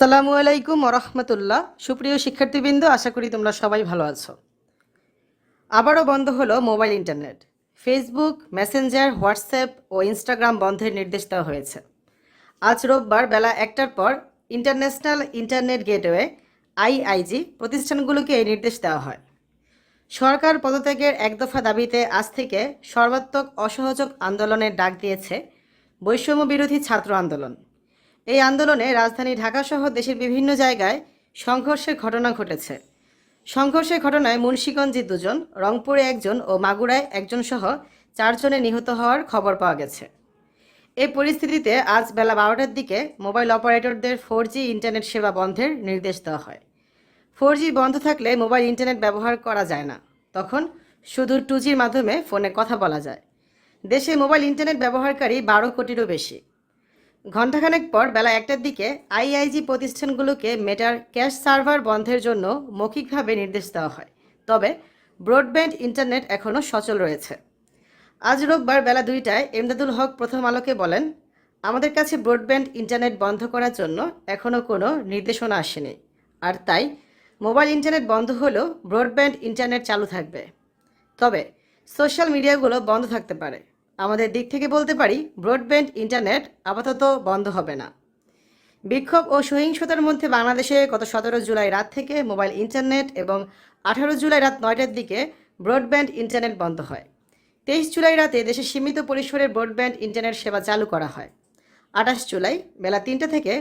আসসালামু আলাইকুম রহমতুল্লাহ। সুপ্রিয় শিক্ষার্থীবৃন্দ, আশা করি তোমরা সবাই ভালো আছো। আবারও বন্ধ হলো mobile internet. Facebook, Messenger, WhatsApp ও ইনস্টাগ্রাম বন্ধের নির্দেশ দেওয়া হয়েছে। আজ রোববার বেলা একটার পর ইন্টারন্যাশনাল ইন্টারনেট গেটওয়ে, আইআইজি, প্রতিষ্ঠানগুলোকে এই নির্দেশ দেওয়া হয়। সরকার পদত্যাগের এক দফা দাবিতে আজ থেকে সর্বাত্মক অসহযোগ আন্দোলনের ডাক দিয়েছে বৈষম্য বিরোধী ছাত্র আন্দোলন। এই আন্দোলনে রাজধানী ঢাকাসহ দেশের বিভিন্ন জায়গায় সংঘর্ষের ঘটনা ঘটেছে। সংঘর্ষের ঘটনায় মুন্সীগঞ্জে দুজন, রংপুরে একজন ও মাগুরায় একজন সহ চারজনে নিহত হওয়ার খবর পাওয়া গেছে। এই পরিস্থিতিতে আজ বেলা বারোটার দিকে মোবাইল অপারেটরদের ফোর ইন্টারনেট সেবা বন্ধের নির্দেশ দেওয়া হয়। ফোর বন্ধ থাকলে মোবাইল ইন্টারনেট ব্যবহার করা যায় না। তখন শুধু টু মাধ্যমে ফোনে কথা বলা যায়। দেশে মোবাইল ইন্টারনেট ব্যবহারকারী বারো কোটিরও বেশি। ঘণ্টাখানেক পর বেলা একটার দিকে আইআইজি প্রতিষ্ঠানগুলোকে মেটার ক্যাশ সার্ভার বন্ধের জন্য মৌখিকভাবে নির্দেশ দেওয়া হয়। তবে ব্রডব্যান্ড ইন্টারনেট এখনও সচল রয়েছে। আজ রোববার বেলা দুইটায় এমদাদুল হক প্রথম আলোকে বলেন, আমাদের কাছে ব্রডব্যান্ড ইন্টারনেট বন্ধ করার জন্য এখনও কোনো নির্দেশনা আসেনি। আর তাই মোবাইল ইন্টারনেট বন্ধ হলেও ব্রডব্যান্ড ইন্টারনেট চালু থাকবে। তবে সোশ্যাল মিডিয়াগুলো বন্ধ থাকতে পারে। আমাদের দিক থেকে বলতে পারি ব্রডব্যান্ড ইন্টারনেট আপাতত বন্ধ হবে না। বিক্ষোভ ও সহিংসতার মধ্যে বাংলাদেশে গত সতেরো জুলাই রাত থেকে মোবাইল ইন্টারনেট এবং আঠারো জুলাই রাত নয়টার দিকে ব্রডব্যান্ড ইন্টারনেট বন্ধ হয়। তেইশ জুলাই রাতে দেশে সীমিত পরিসরে ব্রডব্যান্ড ইন্টারনেট সেবা চালু করা হয়। আঠাশ জুলাই বেলা তিনটা থেকে